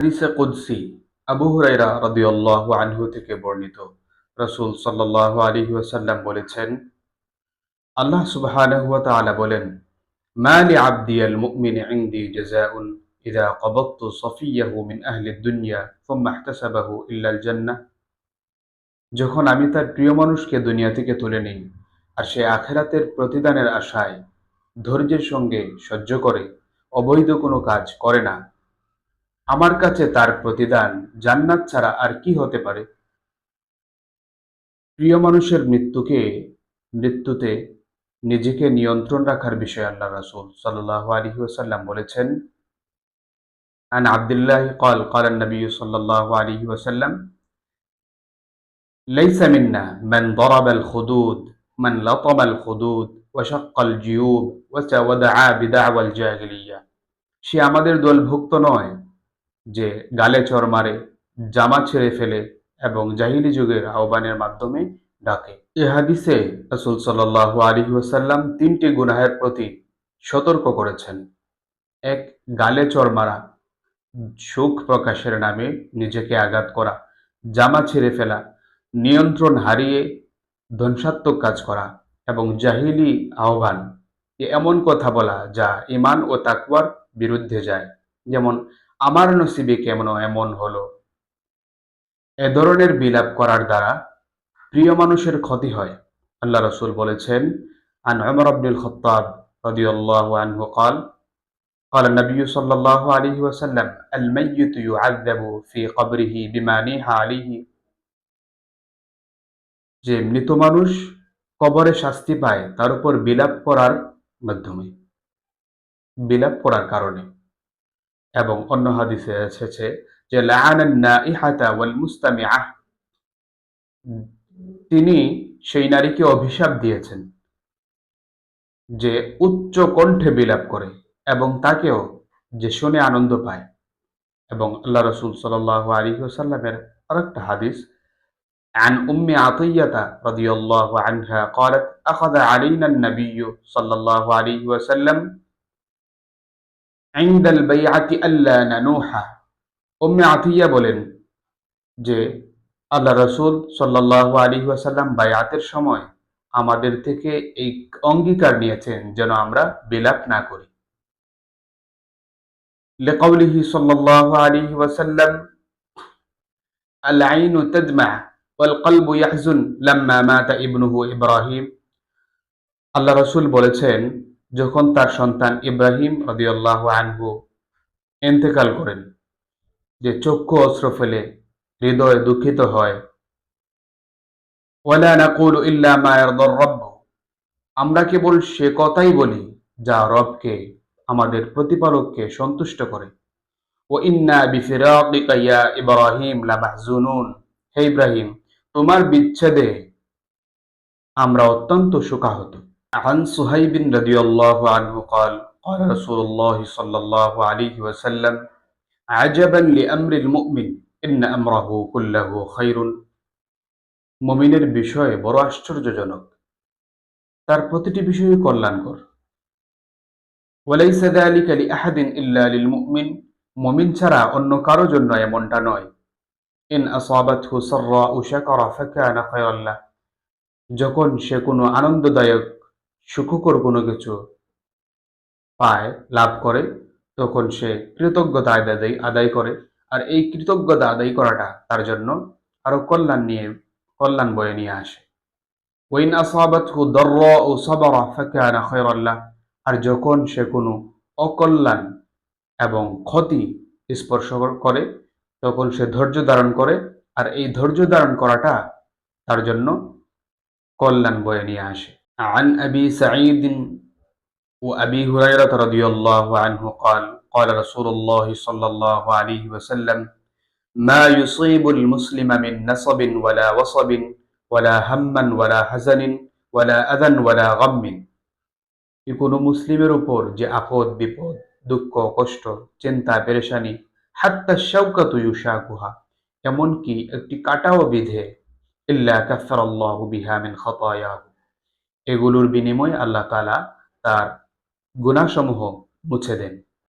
হাদিসে আবু হুরাইরা আনহু থেকে বর্ণিত। ওয়াসাল্লাম বলেছেন, আল্লাহ বলেন মিন আহলি দুনিয়া যখন আমি তার প্রিয় মানুষকে দুনিয়া থেকে তুলে নিই আর সে আখেরাতের প্রতিদানের আশায় ধৈর্যের সঙ্গে সহ্য করে, অবৈধ কোনো কাজ করে না আমার কাছে তার প্রতিদান জান্নাত ছাড়া আর কি হতে পারে প্রিয় মানুষের মৃত্যুকে মৃত্যুতে নিজেকে নিয়ন্ত্রণ রাখার বিষয়ে আল্লাহ রাসূল সাল্লাল্লাহু আলাইহি ওয়াসাল্লাম বলেছেন عن عبد الله قال قال النبي صلى الله عليه وسلم ليس منا من ضرب الخدود من لطم الخدود وشق الجيوب وت- ودعا بدعوى الجاهلية সে আমাদের দলভুক্ত নয় যে গালে চর মারে, জামা ছেড়ে ফেলে এবং জাহিলি যুগের আহ্বানের মাধ্যমে ডাকে। এ হাদিসে রাসূল সাল্লাল্লাহু আলাইহি ওয়াসাল্লাম তিনটি গুনাহের প্রতি সতর্ক করেছেন। এক, গালে চর মারা, সুখ প্রকাশের নামে নিজেকে আঘাত করা, জামা ছেড়ে ফেলা, নিয়ন্ত্রণ হারিয়ে ধ্বংসাত্মক কাজ করা এবং জাহিলি আহ্বান। এমন কথা বলা যা ইমান ও তাকওয়ার বিরুদ্ধে যায়। যেমন আমার নসিবে কেমন এমন হলো এ ধরনের বিলাপ করার দ্বারা প্রিয় মানুষের ক্ষতি হয় আল্লাহ রসুল বলেছেন আন উমর আব্দুল খত্তাব রাদিয়াল্লাহু আনহু قال قال النبي صلى الله عليه وسلم الميت يعذب في قبره بما نيح عليه যে মৃত মানুষ কবরে শাস্তি পায় তার উপর বিলাপ করার মাধ্যমে বিলাপ করার কারণে এবং অন্য হাদিসে এসেছে যে লাআনান নাইহাতা ওয়াল মুস্তামিআহ তিনি সেই নারীকে অভিশাপ দিয়েছেন যে উচ্চ কণ্ঠে বিলাপ করে এবং তাকেও যে শুনে আনন্দ পায় এবং আল্লাহ রসুল সাল্লাহ আলী সাল্লামের আরেকটা হাদিস عن أم عطية رضي الله عنها قالت أخذ علينا النبي صلى الله عليه وسلم عند البيعة ألا ننوح أم عطية বলেন যে আল্লাহ রসুল সাল্লাহ আলী ওয়াসাল্লাম বায়াতের সময় আমাদের থেকে এই অঙ্গীকার নিয়েছেন যেন আমরা বিলাপ না করি لقوله صلى الله عليه وسلم العين تدمع والقلب يحزن لما مات ابنه إبراهيم আল্লাহ রসুল বলেছেন যখন তার সন্তান ইব্রাহিম রদিয়াল্লাহ আনহু এন্তেকাল করেন, যে চক্ষু অস্ত্র ফেলে হৃদয় দুঃখিত হয় আমরা কেবল সে কথাই বলি যা রবকে, আমাদের প্রতিপালককে সন্তুষ্ট করে। ও ইন্না বিফিরাকিকা ইব্রাহিম লামাহজুনুন হে ইব্রাহিম, তোমার বিচ্ছেদে আমরা অত্যন্ত শোকাহত। عن صهيب رضي الله عنه قال قال رسول الله صلى الله عليه وسلم عجبا لأمر المؤمن إن أمره كله خير মুমিনের বিষয়ে বড় আশ্চর্যজনক তার প্রতিটি বিষয়ে কল্যাণকর ওয়ালাইসা যালিকা লিআহাদিন ইল্লা লিলমুমিন মুমিন ছাড়া অন্য কারো জন্য এমনটা নয় ইন আসাবাতহু সাররাউ শাকারা ফাকানা খায়রান লাহ যখন সে কোনো আনন্দদায়ক সুখকর কোনো কিছু পায়, লাভ করে, তখন সে কৃতজ্ঞতা আদায় আদায় করে। আর এই কৃতজ্ঞতা আদায় করাটা তার জন্য আরও কল্যাণ নিয়ে, কল্যাণ বয়ে নিয়ে আসে। ওয়াইন লাহ। আর যখন সে কোনো অকল্যাণ এবং ক্ষতি স্পর্শ করে, তখন সে ধৈর্য ধারণ করে। আর এই ধৈর্য ধারণ করাটা তার জন্য কল্যাণ বয়ে নিয়ে আসে। عن أبي سعيد وأبي هريرة رضي الله عنه قال قال رسول الله صلى الله عليه وسلم ما يصيب المسلم من نصب ولا وصب ولا هم ولا حزن ولا أذى ولا غم কি কোনো মুসলিমের উপর যে আপদ বিপদ দুঃখ কষ্ট চিন্তা পেরেশানি হাত্তা শাউকাতু ইউশাকুহা এমনকি একটি কাটাও বিধে ইল্লা কাফারাল্লাহু বিহা মিন খাতায়াহু এগুলোর বিনিময়ে আল্লাহ তালা তার গুণাসমূহ মুছে দেন।